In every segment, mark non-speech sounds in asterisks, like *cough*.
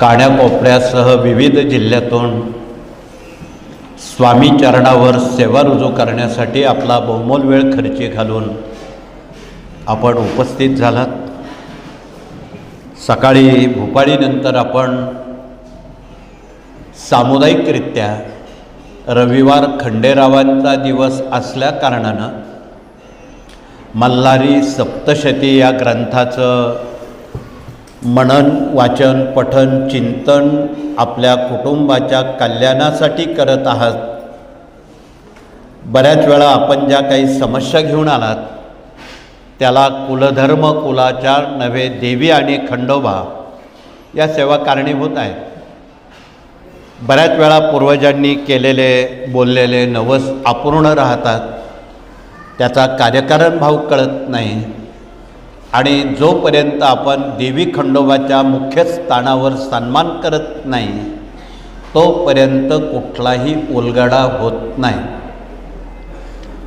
काण्याकोपऱ्यासह विविध जिल्ह्यातून स्वामी चरणावर सेवा रुजू करण्यासाठी आपला बहुमोल वेळ खर्ची घालून आपण उपस्थित झालात. सकाळी भुपाळीनंतर आपण सामुदायिकरित्या रविवार खंडेरावांचा दिवस असल्या कारणानं मल्हारी सप्तशती या ग्रंथाचं मनन वाचन पठन चिंतन आपल्या कुटुंबाच्या कल्याणासाठी करत आहात. बऱ्याच वेळा आपण ज्या काही समस्या घेऊन आलात त्याला कुलधर्म कुलाचार नव्हे देवी आणि खंडोबा या सेवा कारणीभूत आहेत. बऱ्याच वेळा पूर्वजांनी केलेले बोललेले नवस अपूर्ण राहतात. त्याचा कार्यकारण भाव कळत नाही. आणि जोपर्यंत आपण देवी खंडोबाच्या मुख्य स्थानावर सन्मान करत नाही तोपर्यंत कुठलाही उलगडा होत नाही.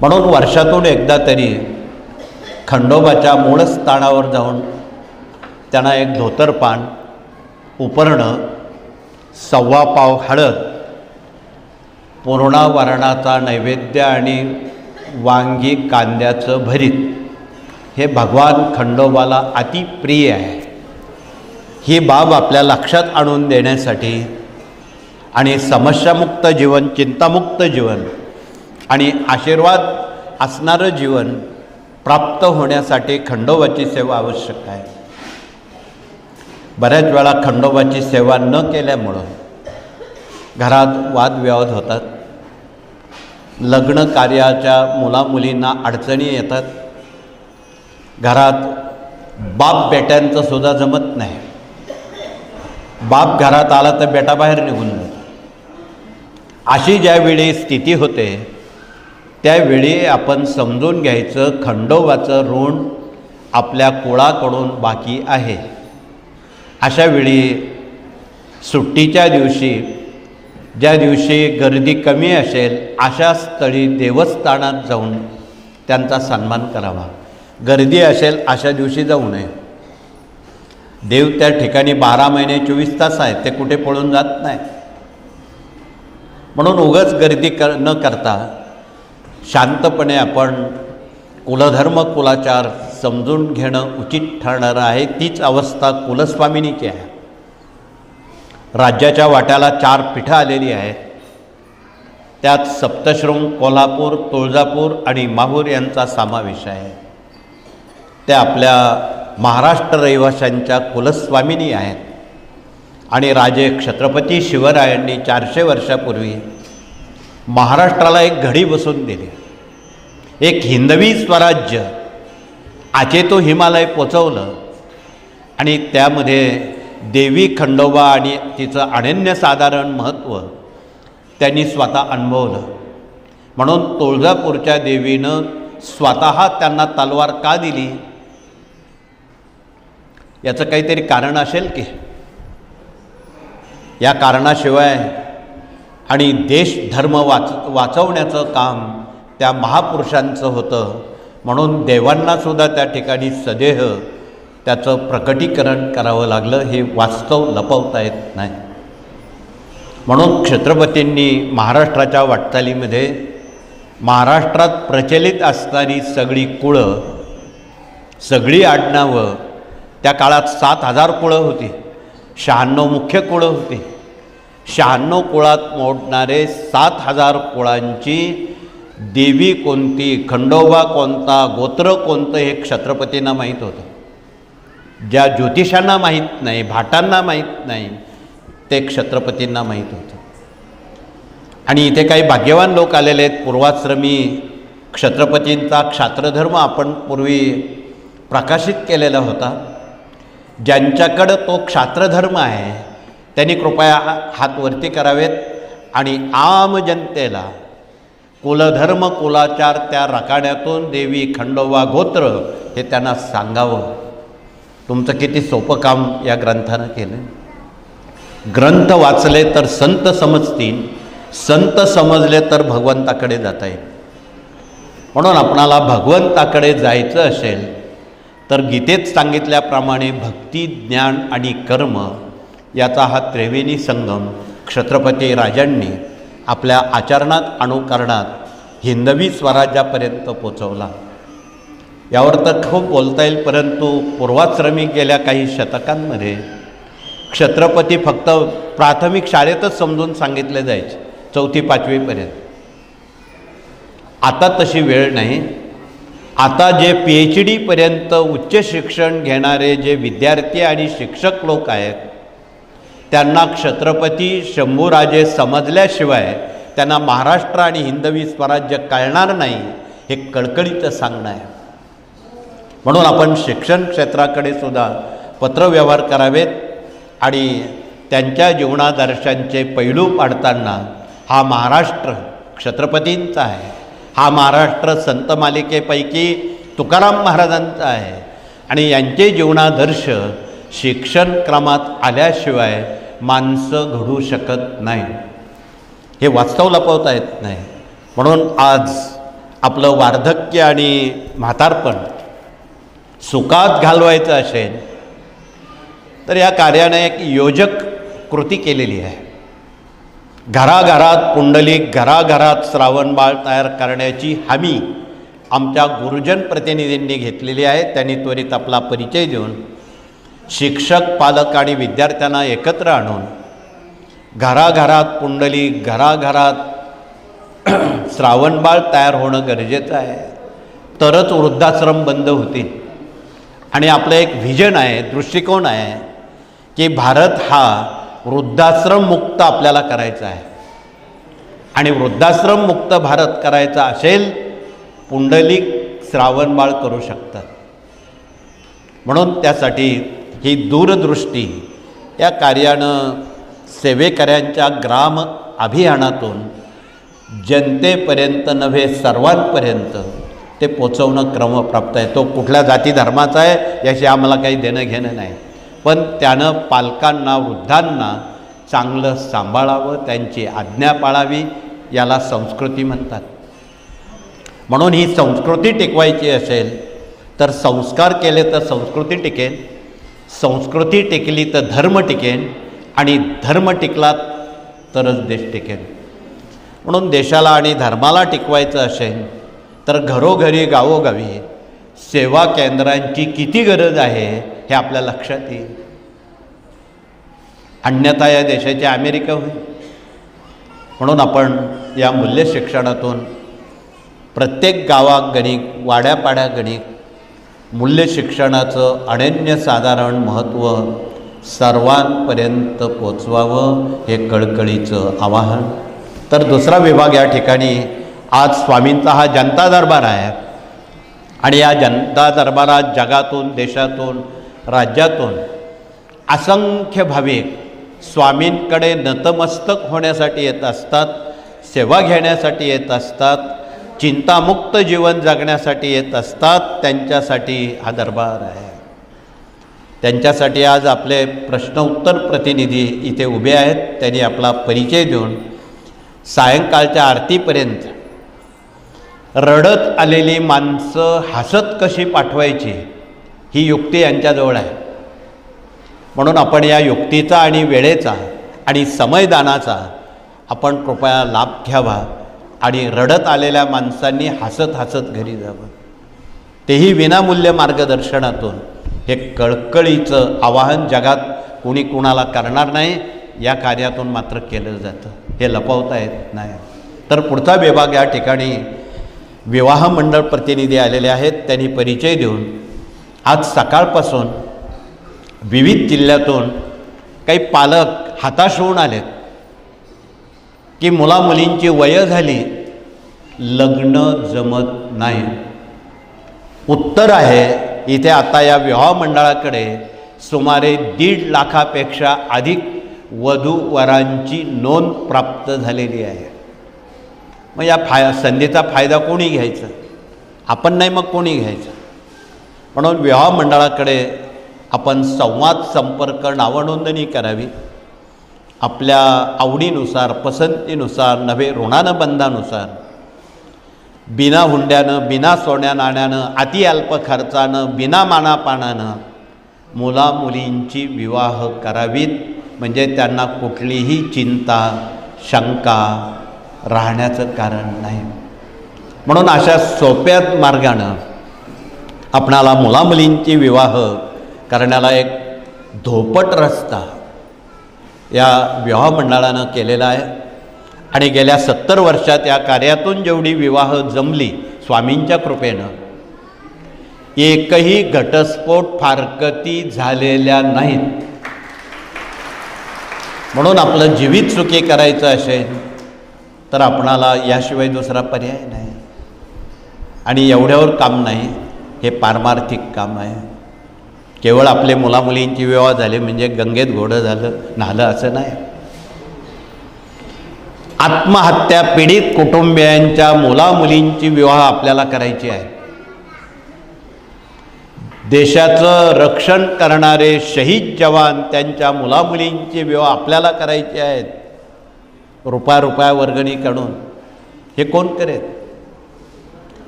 म्हणून वर्षातून एकदा तरी खंडोबाच्या मूळ स्थानावर जाऊन त्यांना एक धोतरपान उपरणं सव्वा पाव हळद पूर्णावरणाचा नैवेद्य आणि वांगी कांद्याचं भरीत हे भगवान खंडोबाला अतिप्रिय आहे. ही बाब आपल्या लक्षात आणून देण्यासाठी आणि समस्यामुक्त जीवन चिंतामुक्त जीवन आणि आशीर्वाद असणारं जीवन प्राप्त होण्यासाठी खंडोबाची सेवा आवश्यक आहे. बऱ्याच वेळा खंडोबाची सेवा न केल्यामुळं घरात वादविवाद होतात. लग्न कार्याच्या मुलामुलींना अडचणी येतात. घरात बाप बेट्यांचं सुद्धा जमत नाही. बाप घरात आला तर बेटा बाहेर निघून जातो. अशी ज्यावेळी स्थिती होते त्यावेळी आपण समजून घ्यायचं खंडोबाचं ऋण आपल्या कुळाकडून बाकी आहे. अशावेळी सुट्टीच्या दिवशी ज्या दिवशी गर्दी कमी असेल अशा स्थळी देवस्थानात जाऊन त्यांचा सन्मान करावा. गर्दी असेल अशा दिवशी जाऊ नये. देव त्या ठिकाणी बारा महिने चोवीस तास आहेत ते कुठे पळून जात नाही. म्हणून उगच गर्दी कर न करता शांतपणे आपण कुलधर्म कुलाचार समजून घेणं उचित ठरणारं आहे तीच अवस्था कुलस्वामिनीची आहे. राज्याच्या वाट्याला चार पिठं आलेली आहेत. त्यात सप्तशृंग कोल्हापूर तुळजापूर आणि माहूर यांचा समावेश आहे. त्या आपल्या महाराष्ट्र रहिवाशांच्या कुलस्वामिनी आहेत. आणि राजे छत्रपती शिवरायांनी चारशे वर्षापूर्वी महाराष्ट्राला एक घडी बसून दिली. एक हिंदवी स्वराज्य आचे तो हिमालय पोचवलं आणि त्यामध्ये देवी खंडोबा आणि तिचं अनन्यसाधारण महत्त्व त्यांनी स्वतः अनुभवलं. म्हणून तुळजापूरच्या देवीनं स्वतः त्यांना तलवार का दिली? याचं काहीतरी कारण असेल की? या कारणाशिवाय आणि देश धर्म वाच वाचवण्याचं काम त्या महापुरुषांचं होतं. म्हणून देवांनासुद्धा त्या ठिकाणी सदेह त्याचं प्रकटीकरण करावं लागलं हे वास्तव लपवता येत नाही. म्हणून छत्रपतींनी महाराष्ट्राच्या वाटचालीमध्ये महाराष्ट्रात प्रचलित असणारी सगळी कुळं सगळी आडनावं त्या काळात सात हजार कुळं होती. शहाण्णव मुख्य कुळं होती. शहाण्णव कुळात मोडणारे सात हजार कुळांची देवी कोणती खंडोबा कोणता गोत्र कोणतं हे छत्रपतींना माहीत होतं. ज्या ज्योतिषांना माहीत नाही भाटांना माहीत नाही ते छत्रपतींना माहीत होतं. आणि इथे काही भाग्यवान लोक आलेले आहेत पूर्वाश्रमी क्षत्रपतींचा क्षात्रधर्म आपण पूर्वी प्रकाशित केलेला होता. ज्यांच्याकडं तो क्षात्रधर्म आहे त्यांनी कृपया हात वरती करावेत आणि आम जनतेला कुलधर्म कुलाचार त्या रकाड्यातून देवी खंडोबा गोत्र हे त्यांना सांगावं. तुमचं किती सोपं काम या ग्रंथानं केलं. ग्रंथ वाचले तर संत समजतील संत समजले तर भगवंताकडे जाता येईल. म्हणून आपणाला भगवंताकडे जायचं असेल तर गीतेत सांगितल्याप्रमाणे भक्ती ज्ञान आणि कर्म याचा हा त्रिवेणी संगम क्षत्रपती राजांनी आपल्या आचरणात अनुकरणात हिंदवी स्वराज्यापर्यंत पोचवला. यावर तर खूप बोलता येईल परंतु पूर्वाश्रमी गेल्या काही शतकांमध्ये क्षत्रपती फक्त प्राथमिक शाळेतच समजून सांगितले जायचे चौथी पाचवीपर्यंत आता तशी वेळ नाही आता जे पी एच डीपर्यंत उच्च शिक्षण घेणारे जे विद्यार्थी आणि शिक्षक लोक आहेत त्यांना छत्रपती शंभूराजे समजल्याशिवाय त्यांना महाराष्ट्र आणि हिंदवी स्वराज्य कळणार नाही हे कळकळीचं सांगणं आहे. म्हणून आपण शिक्षण क्षेत्राकडे सुद्धा पत्रव्यवहार करावेत आणि त्यांच्या जीवनादर्शांचे पैलू पाडताना हा महाराष्ट्र छत्रपतींचा आहे. हा महाराष्ट्र संत मालिकेपैकी तुकाराम महाराजांचा आहे. आणि यांचे जीवनादर्श शिक्षण क्रमात आल्याशिवाय माणसं घडू शकत नाही. हे वास्तव लपवता येत नाही. म्हणून आज आपलं वार्धक्य आणि म्हातारपण सुखात घालवायचं असेल तर या कार्याने एक योजक कृती केलेली आहे. घराघरात पुंडलिक घराघरात श्रावणबाळ तयार करण्याची हमी आमच्या गुरुजन प्रतिनिधींनी घेतलेली आहे. त्यांनी त्वरित आपला परिचय देऊन शिक्षक पालक आणि विद्यार्थ्यांना एकत्र आणून घराघरात पुंडलिक घराघरात *clears throat* श्रावणबाळ तयार होणं गरजेचं आहे. तरच वृद्धाश्रम बंद होतील. आणि आपलं एक व्हिजन आहे दृष्टिकोन आहे की भारत हा वृद्धाश्रम मुक्त आपल्याला करायचा आहे. आणि वृद्धाश्रम मुक्त भारत करायचा असेल पुंडलिक श्रावणबाळ करू शकतात. म्हणून त्यासाठी ही दूरदृष्टी या कार्यानं सेवेकऱ्यांच्या ग्राम अभियानातून जनतेपर्यंत नव्हे सर्वांपर्यंत ते पोचवणं क्रमप्राप्त आहे. तो कुठल्या जाती धर्माचा आहे याशी आम्हाला काही देणं घेणं नाही. पण त्यानं पालकांना वृद्धांना चांगलं सांभाळावं त्यांची आज्ञा पाळावी याला संस्कृती म्हणतात. म्हणून ही संस्कृती टिकवायची असेल तर संस्कार केले तर संस्कृती टिकेल संस्कृती टिकली तर धर्म टिकेल आणि धर्म टिकला तरच देश टिकेल. म्हणून देशाला आणि धर्माला टिकवायचं असेल तर घरोघरी गावोगावी सेवा केंद्रांची किती गरज आहे हे आपल्या लक्षात येईल. अन्यथा या देशाची अमेरिका होईल. म्हणून आपण या मूल्य शिक्षणातून प्रत्येक गावात गणिक वाड्यापाड्या गणिक मूल्य शिक्षणाचं अनन्यसाधारण महत्त्व सर्वांपर्यंत पोचवावं हे कळकळीचं आवाहन. तर दुसरा विभाग या ठिकाणी आज स्वामींचा हा जनता दरबार आहे. आणि या जनता दरबारात जगातून देशातून राज्यातून असंख्य भाविक स्वामींकडे नतमस्तक होण्यासाठी येत असतात सेवा घेण्यासाठी येत असतात चिंतामुक्त जीवन जगण्यासाठी येत असतात. त्यांच्यासाठी हा दरबार आहे. त्यांच्यासाठी आज आपले प्रश्न उत्तर प्रतिनिधी इथे उभे आहेत. त्यांनी आपला परिचय देऊन सायंकाळच्या आरतीपर्यंत रडत आलेली माणसं हसत कशी पाठवायची? ही युक्ती यांच्याजवळ आहे. म्हणून आपण या युक्तीचा आणि वेळेचा आणि समयदानाचा आपण कृपया लाभ घ्यावा आणि रडत आलेल्या माणसांनी हसत हसत घरी जावं. तेही विनामूल्य मार्गदर्शनातून हे कळकळीचं आवाहन जगात कुणी कुणाला करणार नाही या कार्यातून मात्र केलं जातं. हे लपवता येत नाही. तर पुढचा विभाग या ठिकाणी विवाह मंडळ प्रतिनिधी आलेले आहेत त्यांनी परिचय देऊन आज सकाळपासून विविध जिल्ह्यातून काही पालक हाताश होऊन आलेत की मुलामुलींची वयं झाली लग्न जमत नाही. उत्तर आहे इथे आता या विवाह मंडळाकडे सुमारे दीड लाखापेक्षा अधिक वधूवरांची नोंद प्राप्त झालेली आहे. मग या फाय संधीचा फायदा कोणी घ्यायचा? आपण नाही मग कोणी घ्यायचं? म्हणून विवाह मंडळाकडे आपण संवाद संपर्क नावनोंदणी करावी. आपल्या आवडीनुसार पसंतीनुसार नव्हे ऋणानुबंधानुसार. बिना हुंड्यानं बिना सोन्या नाण्यानं अति अल्प खर्चानं बिना मानापानानं मुलामुलींची विवाह करावीत. म्हणजे त्यांना कुठलीही चिंता शंका राहण्याचं कारण नाही. म्हणून अशा सोप्या मार्गानं आपणाला मुलामुलींची विवाह करण्याला एक धोपट रस्ता या विवाह मंडळानं केलेला आहे. आणि गेल्या सत्तर वर्षात या कार्यातून जेवढी विवाह जमली स्वामींच्या कृपेनं एकही घटस्फोट फारकती झालेल्या नाहीत. म्हणून आपलं जीवित सुखी करायचं असेल तर आपणाला याशिवाय दुसरा पर्याय नाही. आणि एवढ्यावर काम नाही हे पारमार्थिक काम आहे. केवळ आपले मुलामुलींची विवाह झाले म्हणजे गंगेत घोडं झालं नालं असं नाही. आत्महत्या पीडित कुटुंबियांच्या मुलामुलींची विवाह आपल्याला करायची आहे. देशाचं रक्षण करणारे शहीद जवान त्यांच्या मुलामुलींची विवाह आपल्याला करायचे आहेत. रुपया रुपया वर्गणी काढून. हे कोण करेल?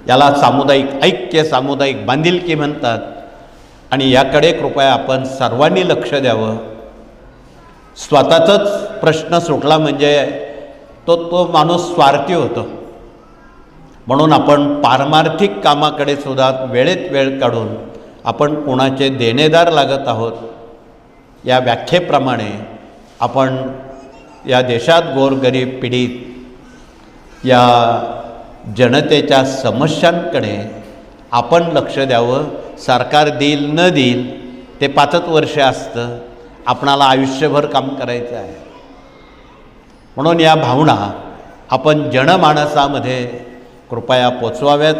याला सामुदायिक ऐक्य सामुदायिक बांधिलकी म्हणतात. आणि याकडे कृपया आपण सर्वांनी लक्ष द्यावं. स्वतःचाच प्रश्न सुटला म्हणजे तो तो माणूस स्वार्थी होतो. म्हणून आपण पारमार्थिक कामाकडे सुद्धा वेळेत वेळ काढून आपण कोणाचे देणेदार लागत आहोत या व्याख्येप्रमाणे आपण या देशात गोरगरीब पीडित या जनतेच्या समस्यांकडे आपण लक्ष द्यावं. सरकार देईल न देईल ते पाचच वर्ष असतं. आपणाला आयुष्यभर काम करायचं आहे. म्हणून या भावना आपण जनमानसामध्ये कृपया पोचवाव्यात.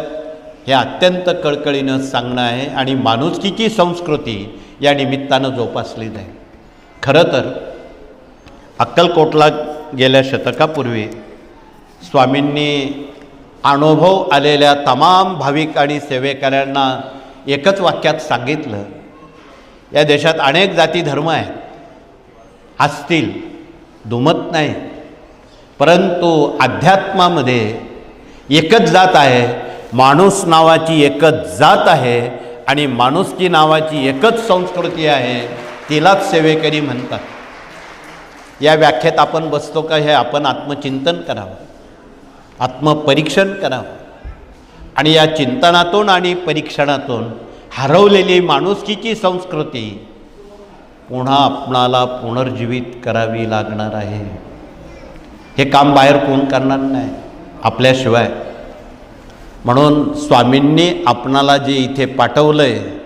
हे अत्यंत कळकळीनं सांगणं आहे आणि माणुसकीची संस्कृती या निमित्तानं जोपासली जाईल. खरं तर अक्कलकोटला गेल्या शतकापूर्वी स्वामींनी अनुभव आलेल्या तमाम भाविक आणि सेवेकऱ्यांना एकच वाक्यात सांगितलं या देशात अनेक जाती धर्म आहेत. असतील दुमत नाही. परंतु अध्यात्मामध्ये एकच जात आहे माणूस नावाची एकच जात आहे आणि माणुसकी नावाची एकच संस्कृती आहे तिलाच सेवेकरी म्हणतात. या व्याख्येत आपण बसतो का हे आपण आत्मचिंतन करावं. आत्मपरीक्षण करावं. आणि या चिंतनातून आणि परीक्षणातून हरवलेली माणुसकीची संस्कृती पुन्हा आपणाला पुनर्जीवित करावी लागणार आहे. हे काम बाहेर कोण करणार नाही आपल्याशिवाय. म्हणून स्वामींनी आपणाला जे इथे पाठवलं आहे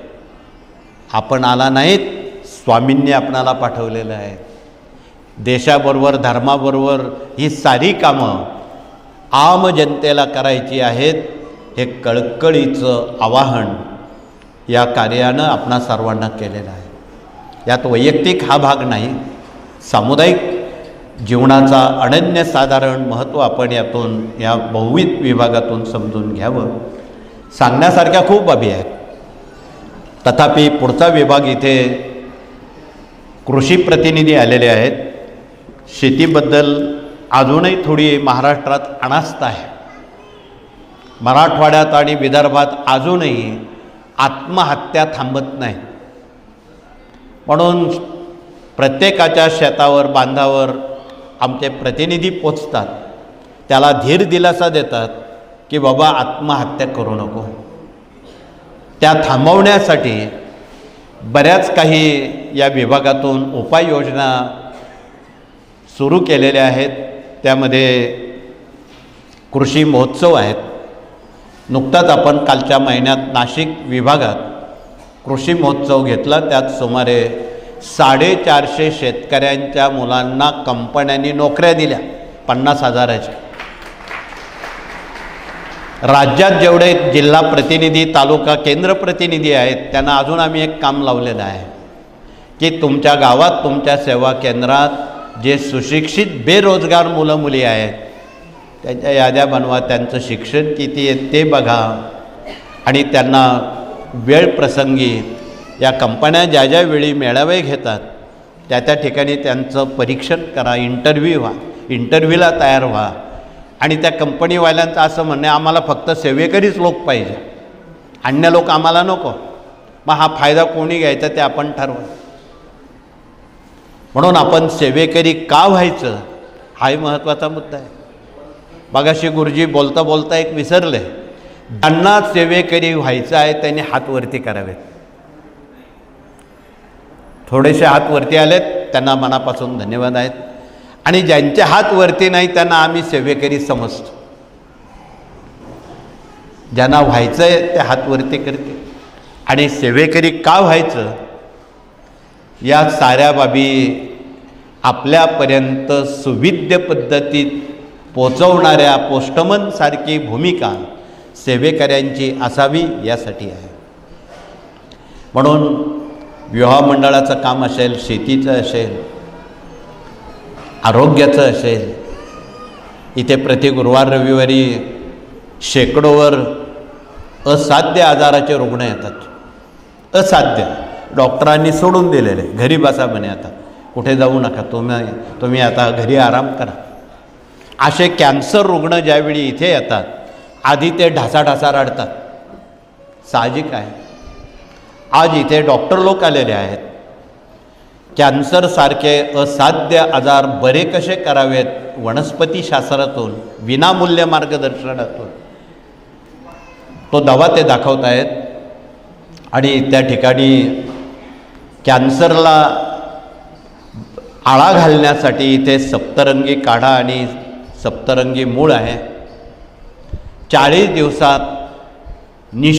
आपण आला नाहीत स्वामींनी आपणाला पाठवलेलं आहे. देशाबरोबर धर्माबरोबर ही सारी कामं आम जनतेला करायची आहेत हे कळकळीचं आवाहन या कार्यानं आपणा सर्वांना केलेलं आहे. यात वैयक्तिक हा भाग नाही सामुदायिक जीवनाचा अनन्यसाधारण महत्त्व आपण यातून या बहुविध विभागातून समजून घ्यावं. सांगण्यासारख्या खूप बाबी आहेत. तथापि पुढचा विभाग इथे कृषी प्रतिनिधी आलेले आहेत. शेतीबद्दल अजूनही थोडी महाराष्ट्रात अनास्था आहे. मराठवाड्यात आणि विदर्भात अजूनही आत्महत्या थांबत नाही. म्हणून प्रत्येकाच्या शेतावर बांधावर आमचे प्रतिनिधी पोचतात. त्याला धीर दिलासा देतात की बाबा आत्महत्या करू नको. त्या थांबवण्यासाठी बऱ्याच काही या विभागातून उपाययोजना सुरू केलेले आहेत. त्यामध्ये कृषी महोत्सव आहेत. नुकताच आपण कालच्या महिन्यात नाशिक विभागात कृषी महोत्सव घेतला. त्यात सुमारे साडेचारशे शेतकऱ्यांच्या मुलांना कंपन्यांनी नोकऱ्या दिल्या. पन्नास हजाराच्या. राज्यात जेवढे जिल्हा प्रतिनिधी तालुका केंद्र प्रतिनिधी आहेत त्यांना अजून आम्ही एक काम लावलेलं आहे की तुमच्या गावात तुमच्या सेवा केंद्रात जे सुशिक्षित बेरोजगार मुलं मुली आहेत त्यांच्या याद्या बनवा त्यांचं शिक्षण किती आहे ते बघा. आणि त्यांना वेळ प्रसंगी या कंपन्या ज्या ज्या वेळी मेळावे घेतात त्या त्या ठिकाणी त्यांचं परीक्षण करा इंटरव्ह्यू व्हा इंटरव्ह्यूला तयार व्हा. आणि त्या कंपनीवाल्यांचं असं म्हणणं आम्हाला फक्त सेवेकरीच लोक पाहिजे. अन्य लोक आम्हाला नको. मग हा फायदा कोणी घ्यायचा ते आपण ठरवू. म्हणून आपण सेवेकरी का व्हायचं? हाही महत्त्वाचा मुद्दा आहे. मगाशी गुरुजी बोलता बोलता एक विसरले. ज्यांना सेवेकरी व्हायचं आहे त्यांनी हात वरती करावेत. थोडेसे हात वरती आलेत त्यांना मनापासून धन्यवाद आहेत. आणि ज्यांचे हात वरती नाही त्यांना आम्ही सेवेकरी समजतो. ज्यांना व्हायचं आहे ते हात वरती करते आणि सेवेकरी का व्हायचं? या साऱ्या बाबी आपल्यापर्यंत सुविद्य पद्धतीत पोचवणाऱ्या पोस्टमनसारखी भूमिका सेवेकऱ्यांची असावी यासाठी आहे. म्हणून विवाह मंडळाचं काम असेल शेतीचं असेल आरोग्याचं असेल इथे प्रति गुरुवार रविवारी शेकडोवर असाध्य आजाराचे रुग्ण येतात. असाध्य. डॉक्टरांनी सोडून दिलेले. घरी बसा म्हणे आता. कुठे जाऊ नका. तुम्ही तुम्ही आता घरी आराम करा. असे कॅन्सर रुग्ण ज्यावेळी इथे येतात आधी ते ढासाढासा रडतात. साहजिक आहे. आज इथे डॉक्टर लोक आलेले आहेत. कॅन्सरसारखे असाध्य आजार बरे कसे करावेत वनस्पतीशास्त्रातून विनामूल्य मार्गदर्शनातून? तो दवा ते दाखवत आहेत आणि त्या ठिकाणी कॅन्सरला आळा घालण्यासाठी इथे सप्तरंगी काढा आणि सप्तरंगी मूळ आहे. चाळीस दिवसात निश